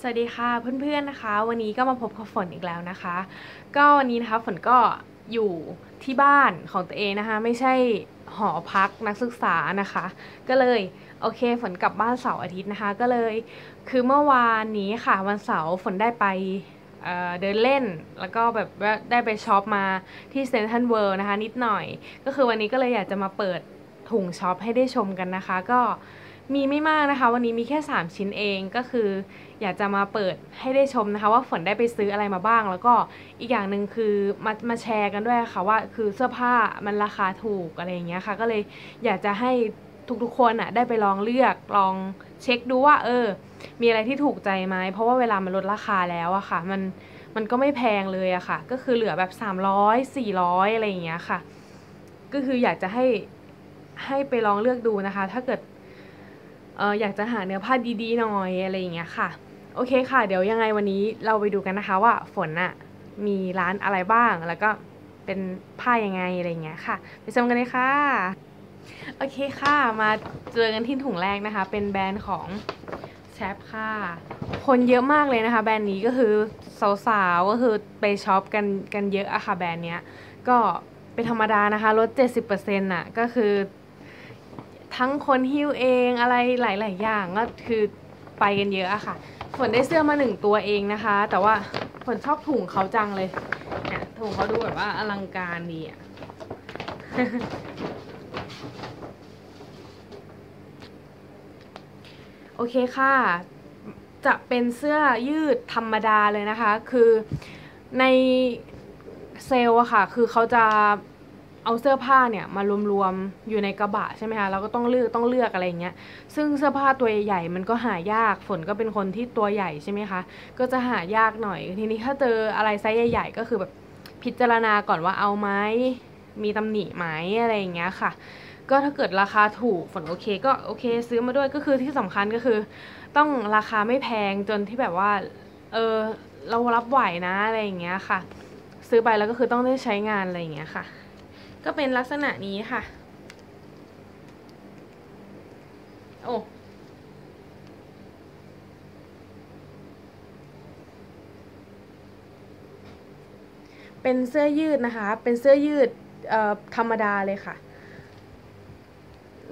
สวัสดีค่ะเพื่อนๆนะคะ วันนี้ก็มาพบกับฝนอีกแล้วนะคะ ก็วันนี้นะคะฝนก็อยู่ที่บ้านของตัวเองนะคะ ไม่ใช่หอพักนักศึกษานะคะ ก็เลยโอเคฝนกลับบ้านเสาร์อาทิตย์นะคะ ก็เลย คือเมื่อวานนี้ค่ะวันเสาร์ฝนได้ไปเดินเล่นแล้วก็แบบได้ไปช็อปมาที่เซนทรัลเวิลด์นะคะ นิดหน่อย ก็คือวันนี้ก็เลยอยากจะมาเปิดถุงช็อปให้ได้ชมกันนะคะ ก็ มีไม่มากนะคะ วันนี้มีแค่ 3 ชิ้นเองก็คือ อยากจะมาเปิดให้ได้ชมนะคะ ว่าฝนได้ไปซื้ออะไรมาบ้าง แล้วก็อีกอย่างหนึ่งคือมามาแชร์กันด้วยค่ะว่าคือเสื้อผ้ามันราคาถูกอะไรอย่างเงี้ยค่ะ ก็เลยอยากจะให้ทุกๆคนอะได้ไปลองเลือกลองเช็คดูว่า เออ มีอะไรที่ถูกใจไหมเพราะว่าเวลามันลดราคาแล้วอะค่ะ มันมันก็ไม่แพงเลยอะค่ะ ก็คือเหลือแบบ 300 400 อะไรอย่างเงี้ยค่ะ ก็คืออยากจะให้ให้ไปลองเลือกดูนะคะ ถ้าเกิด อออยากจะหาเนื้อผ้าดีๆหน่อยอะไรอย่างเงี้ยค่ะ โอเคค่ะ เดี๋ยวยังไงวันนี้เราไปดูกันนะคะว่าฝนอะมีร้านอะไรบ้าง แล้วก็เป็นผ้ายังไงอะไรอย่างเงี้ยค่ะ ไปชมกันเลยค่ะ โอเคค่ะ มาเจอกันที่ถุงแรกนะคะ เป็นแบรนด์ของแชปค่ะ คนเยอะมากเลยนะคะ แบรนด์นี้ก็คือสาวๆก็คือไปช็อปกันกันเยอะอะค่ะแบรนด์เนี้ย ก็เป็นธรรมดานะคะลด70%น่ะก็คือ ทั้งคนฮิ้วเองอะไรหลาย ๆ อย่างก็คือไปกันเยอะอะค่ะ ฝนได้เสื้อมาหนึ่งตัวเองนะคะ แต่ว่าฝนชอบถุงเขาจังเลยเนี่ยถุงเขาดูแบบว่าอลังการดีอะโอเคค่ะ จะเป็นเสื้อยืดธรรมดาเลยนะคะ คือในเซลล์อะค่ะ คือเขาจะ เอาเสื้อผ้าเนี่ยมารวมๆอยู่ในกระบะใช่ไหมคะแล้วก็ต้องเลือกต้องเลือกอะไรอย่างเงี้ยซึ่งเสื้อผ้าตัวใหญ่มันก็หายากฝนก็เป็นคนที่ตัวใหญ่ใช่ไหมคะก็จะหายากหน่อยทีนี้ถ้าเจออะไรไซส์ใหญ่ ๆ ก็คือแบบพิจารณาก่อนว่าเอาไหมมีตำหนิไหมอะไรอย่างเงี้ยค่ะ ก็ถ้าเกิดราคาถูกฝนโอเคก็โอเค ซื้อมาด้วยก็คือที่สำคัญก็คือ ต้องราคาไม่แพงจนที่แบบว่าเออเรารับไหวนะอะไรอย่างเงี้ยค่ะ ซื้อไปแล้วก็คือต้องได้ใช้งานอะไรอย่างเงี้ยค่ะ ก็เป็นลักษณะนี้ค่ะ โอ้ เป็นเสื้อยืดนะคะ เป็นเสื้อยืดธรรมดาเลยค่ะ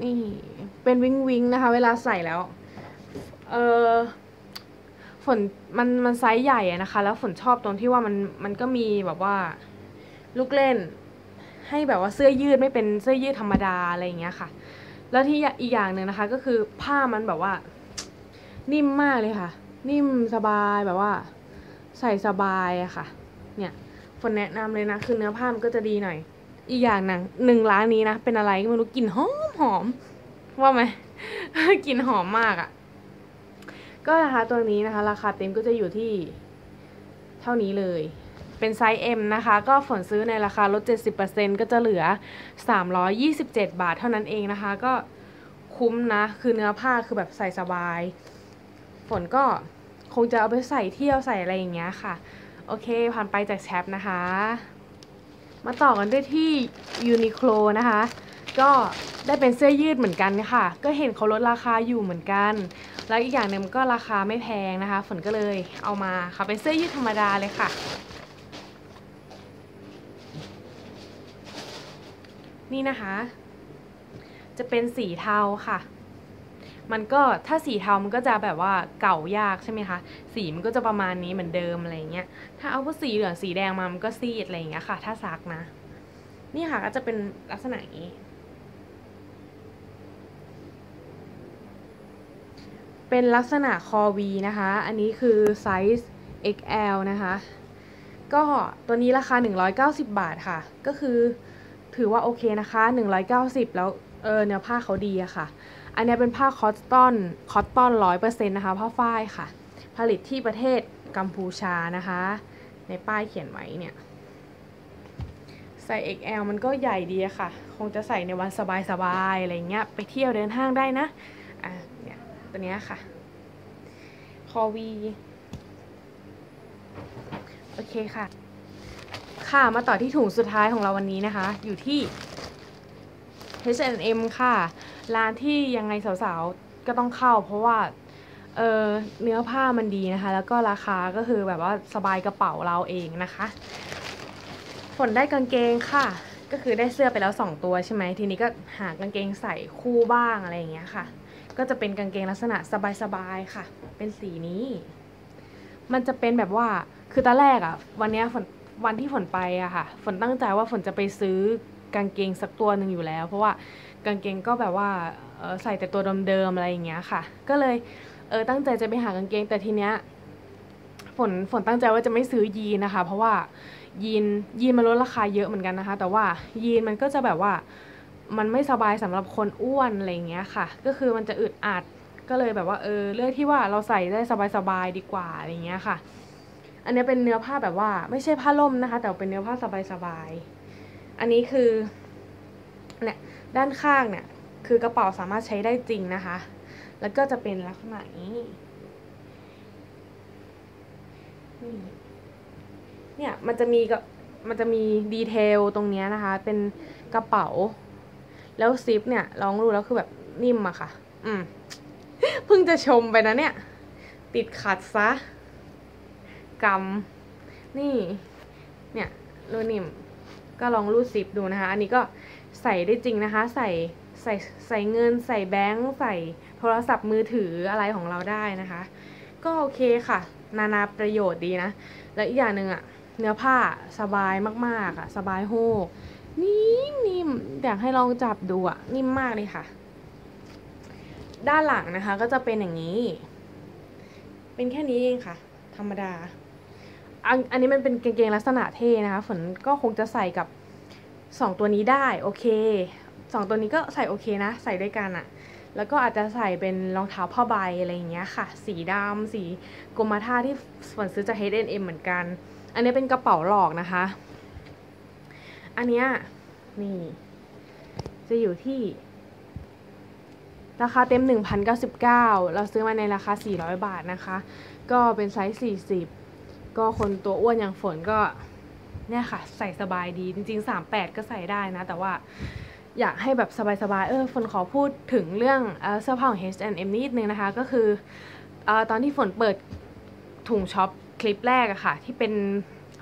นี่ เป็นวิงวิงนะคะ เวลาใส่แล้ว เออฝนมันมันไซส์ใหญ่นะคะ แล้วฝนชอบตรงที่ว่ามันมันก็มีแบบว่า ลูกเล่น ให้แบบว่าเสื้อยืดไม่เป็นเสื้อยืดธรรมดาอะไรอย่างเงี้ยค่ะ แล้วที่อีกอย่างหนึ่งนะคะ ก็คือผ้ามันแบบว่า นิ่มมากเลยค่ะ นิ่มสบายแบบว่า ใส่สบายอะค่ะ เนี่ยฝนแนะนำเลยนะคือเนื้อผ้ามันก็จะดีหน่อย อีกอย่างหนึ่งหนึ่งร้านนี้นะเป็นอะไรก็ไม่รู้กลิ่นหอมหอมว่าไหมกลิ่นหอมมากอะ่ะ ก็นะคะตัวนี้นะคะ ราคาเต็มก็จะอยู่ที่เท่านี้เลย เป็นไซส์ M นะคะ ก็ฝนซื้อในราคาลด 70%ก็จะเหลือ 327 บาทเท่านั้นเองนะคะ ก็คุ้มนะ คือเนื้อผ้าคือแบบใส่สบาย ฝนก็คงจะเอาไปใส่เที่ยวใส่อะไรอย่างเงี้ยค่ะ โอเค ผ่านไปจากแชปนะคะ มาต่อกันด้วยที่ยูนิโคลนะคะ ก็ได้เป็นเสื้อยืดเหมือนกันค่ะ ก็เห็นเขาลดราคาอยู่เหมือนกัน แล้วอีกอย่างหนึ่งมันก็ราคาไม่แพงนะคะ ฝนก็เลยเอามาค่ะเป็นเสื้อยืดธรรมดาเลยค่ะ นี่นะคะ จะเป็นสีเทาค่ะ มันก็ถ้าสีเทามันก็จะแบบว่าเก่ายากใช่ไหมคะ สีมันก็จะประมาณนี้เหมือนเดิมอะไรเงี้ย ถ้าเอาพวกสีเหลืองสีแดงมามันก็ซีดอะไรอย่างเงี้ยค่ะ ถ้าซักนะ นี่ค่ะก็จะเป็นลักษณะอย่างนี้ เป็นลักษณะคอ V นะคะ อันนี้คือไซส์ XL นะคะ ก็ตัวนี้ราคา 190 บาทค่ะ ก็คือ ถือว่าโอเคนะคะ 190 แล้วเออเนื้อผ้าเขาดีอะค่ะ อันนี้เป็นผ้าคอตตอนคอตตอนร้อยเปอร์เซ็นต์นะคะ ผ้าฝ้ายค่ะ ผลิตที่ประเทศกัมพูชานะคะ ในป้ายเขียนไว้เนี่ยใส่ XL มันก็ใหญ่ดีอะค่ะ คงจะใส่ในวันสบายๆอะไรเงี้ย ไปเที่ยวเดินห้างได้นะ อะ เนี่ย ตัวเนี้ยค่ะ คอวี โอเคค่ะ ค่ะมาต่อที่ถุงสุดท้ายของเราวันนี้นะคะ อยู่ที่ H&M ค่ะ ร้านที่ยังไงสาวๆ ก็ต้องเข้า เพราะว่าเออเนื้อผ้ามันดีนะคะ แล้วก็ราคาก็คือแบบว่าสบายกระเป๋าเราเองนะคะฝนได้กางเกงค่ะ ก็คือได้เสื้อไปแล้ว 2 ตัวใช่ไหมทีนี้ก็หากางเกงใส่คู่บ้างอะไรอย่างเงี้ยค่ะ ก็จะเป็นกางเกงลักษณะสบายๆค่ะ เป็นสีนี้ มันจะเป็นแบบว่าคือตอนแรกอะวันนี้ฝน วันที่ฝนไปอะค่ะฝนตั้งใจว่าฝนจะไปซื้อกางเกงสักตัวหนึ่งอยู่แล้ว เพราะว่ากางเกงก็แบบว่าใส่แต่ตัวเดิมๆอะไรอย่างเงี้ยค่ะ ก็เลยเออตั้งใจจะไปหากางเกงแต่ทีเนี้ยฝนฝนตั้งใจว่าจะไม่ซื้อยีนนะคะ เพราะว่ายีนยีนมันลดราคาเยอะเหมือนกันนะคะ แต่ว่ายีนมันก็จะแบบว่ามันไม่สบายสำหรับคนอ้วนอะไรอย่างเงี้ยค่ะ ก็คือมันจะอึดอัดก็เลยแบบว่าเออเลือกที่ว่าเราใส่ได้สบายๆดีกว่าอะไรอย่างเงี้ยค่ะ อันนี้เป็นเนื้อผ้าแบบว่า ไม่ใช่ผ้าล่มนะคะ แต่เป็นเนื้อผ้าสบายๆ อันนี้คือเนี่ยด้านข้างเนี่ยคือกระเป๋าสามารถใช้ได้จริงนะคะ แล้วก็จะเป็นลักษณะนี้เนี่ยมันจะมีก็มันจะมีดีเทลตรงนี้นะคะ เป็นกระเป๋า แล้วซิปเนี่ยลองดูแล้วคือแบบนิ่มอะค่ะ อืมเพิ่งจะชมไปนะเนี่ย ติดขัดซะ กำนี่ เนี่ยรูนิ่มก็ลองรูดซิปดูนะคะ อันนี้ก็ใส่ได้จริงนะคะ ใส่ใส่ใส่เงิน ใส่แบงค์ ใส่โทรศัพท์มือถืออะไรของเราได้นะคะ ก็โอเคค่ะ นานาประโยชน์ดีนะ และอีกอย่างหนึ่งอะเนื้อผ้าสบายมากๆอะสบายโฮกนิ่มนิ่มอยากให้ลองจับดูอะนิ่มมากเลยค่ะ ด้านหลังนะคะก็จะเป็นอย่างนี้ เป็นแค่นี้เองค่ะ ธรรมดา อันนนี้มันเป็นกางเกงลักษณะเท่นะคะฝนก็คงจะใส่กับ 2 ตัวนี้ได้โอเค 2 ตัวนี้ก็ใส่โอเคนะ ใส่ด้วยกันอะแล้วก็อาจจะใส่เป็นรองเท้าผ้าใบอะไรอย่างเงี้ยค่ะ สีดำสีกรมท่าที่ฝนซื้อจาก H&M เหมือนกัน อันนี้เป็นกระเป๋าหลอกนะคะ อันเนี้ยนี่จะอยู่ที่ ราคาเต็ม 1,099 เราซื้อมาในราคา 400 บาทนะคะ ก็เป็นไซส์ 40 ก็คนตัวอ้วนอย่างฝนก็เนี่ยค่ะ ใส่สบายดีจริง ๆ 38 ก็ใส่ได้นะ แต่ว่าอยากให้แบบสบายๆ เออฝนขอพูดถึงเรื่องเสื้อผ้าของ H&M นิดนึงนะคะ ก็คืออตอนที่ฝนเปิดถุงช็อปคลิปแรกอะค่ะ ที่เป็น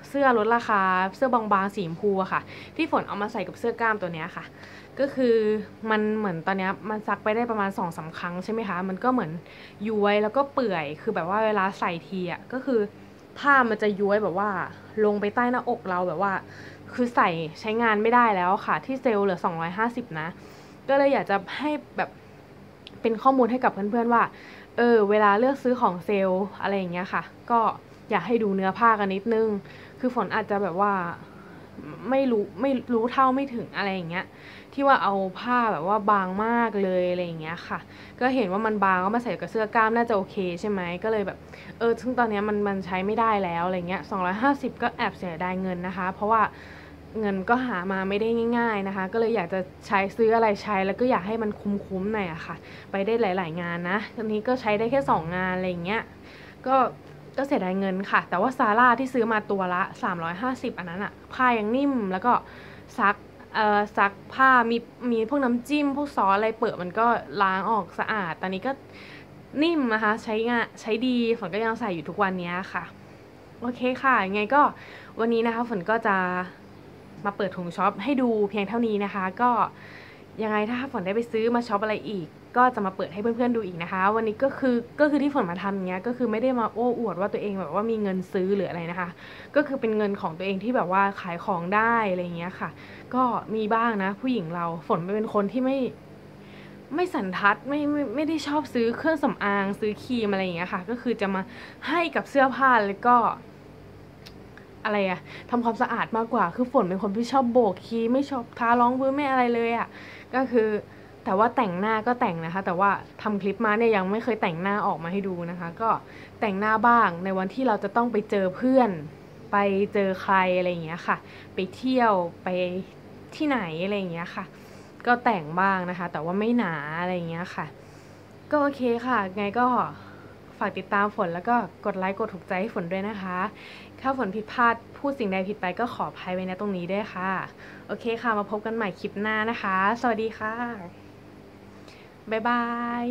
เสื้อลดราคา เสื้อบางๆสีชมพูอะค่ะ ที่ฝนเอามาใส่กับเสื้อกล้ามตัวเนี้ยค่ะ ก็คือมันเหมือนตอนเนี้ยมันซักไปได้ประมาณสองสาครั้งใช่ไหมคะ มันก็เหมือนย้วยแล้วก็เปื่อย คือแบบว่าเวลาใส่ทีอะก็คือ ผ้ามันจะย้วยแบบว่า ลงไปใต้หน้าอกเราแบบว่า คือใส่ใช้งานไม่ได้แล้วค่ะ ที่เซลล์เหลือ 250 นะ ก็เลยอยากจะให้แบบเป็นข้อมูลให้กับเพื่อนๆว่า เออ เวลาเลือกซื้อของเซลล์อะไรอย่างเงี้ยค่ะ ก็อยากให้ดูเนื้อผ้ากันนิดนึง คือฝนอาจจะแบบว่า ไม่รู้ไม่รู้เท่าไม่ถึงอะไรอย่างเงี้ยที่ว่าเอาผ้าแบบว่าบางมากเลยอะไรอย่างเงี้ยค่ะ ก็เห็นว่ามันบางก็มาใส่กับเสื้อกล้ามน่าจะโอเคใช่ไหมก็เลยแบบเออซึ่งตอนนี้มันมันใช้ไม่ได้แล้วอะไรเงี้ย250 ก็แอบเสียดายเงินนะคะ เพราะว่าเงินก็หามาไม่ได้ง่าย ๆนะคะ ก็เลยอยากจะใช้ซื้ออะไรใช้แล้วก็อยากให้มันคุ้มๆหน่อยอะค่ะ ไปได้หลาย ๆ งานนะตอนนี้ก็ใช้ได้แค่ 2 งานอะไรอย่างเงี้ยก็ ก็เสียดายเงินค่ะ แต่ว่าซาร่าที่ซื้อมาตัวละ 350 อันนั้นอะผ้ายังนิ่มแล้วก็ซักเอ่อซักผ้ามีมีพวกน้ำจิ้ม พวกซอสอะไรเปิดมันก็ล้างออกสะอาด ตอนนี้ก็นิ่มนะคะ ใช้งานใช้ดีฝนก็ยังใส่อยู่ทุกวันนี้ค่ะ โอเคค่ะยังไงก็วันนี้นะคะฝนก็จะมาเปิดถุงช็อปให้ดูเพียงเท่านี้นะคะ ก็ยังไงถ้าฝนได้ไปซื้อมาช็อปอะไรอีก ก็จะมาเปิดให้เพื่อนๆดูอีกนะคะ วันนี้ก็คือก็คือที่ฝนมาทำอย่างเงี้ยก็คือไม่ได้มาโอ้อวดว่าตัวเองแบบว่ามีเงินซื้อหรืออะไรนะคะ ก็คือเป็นเงินของตัวเองที่แบบว่าขายของได้อะไรเงี้ยค่ะ ก็มีบ้างนะ ผู้หญิงเราฝนเป็นคนที่ไม่ไม่สันทัดไม่ไม่ไม่ได้ชอบซื้อเครื่องสำอางซื้อครีมอะไรอย่างเงี้ยค่ะ ก็คือจะมาให้กับเสื้อผ้าแล้วก็ อะไรอะทำความสะอาดมากกว่า คือฝนเป็นคนที่ชอบโบกครีมไม่ชอบทารองพื้นไม่อะไรเลยอะก็คือ แต่ว่าแต่งหน้าก็แต่งนะคะ แต่ว่าทำคลิปมาเนี่ยยังไม่เคยแต่งหน้าออกมาให้ดูนะคะ ก็แต่งหน้าบ้างในวันที่เราจะต้องไปเจอเพื่อน ไปเจอใครอะไรอย่างเงี้ยค่ะ ไปเที่ยวไปที่ไหนอะไรอย่างเงี้ยค่ะ ก็แต่งบ้างนะคะ แต่ว่าไม่หนาอะไรอย่างเงี้ยค่ะ ก็โอเคค่ะ ไงก็ฝากติดตามฝนแล้วก็กดไลค์กดถูกใจให้ฝนด้วยนะคะ ถ้าฝนผิดพลาดพูดสิ่งใดผิดไปก็ขออภัยไว้ณตรงนี้ด้วยค่ะ โอเคค่ะมาพบกันใหม่คลิปหน้านะคะ สวัสดีค่ะ บ๊ายบาย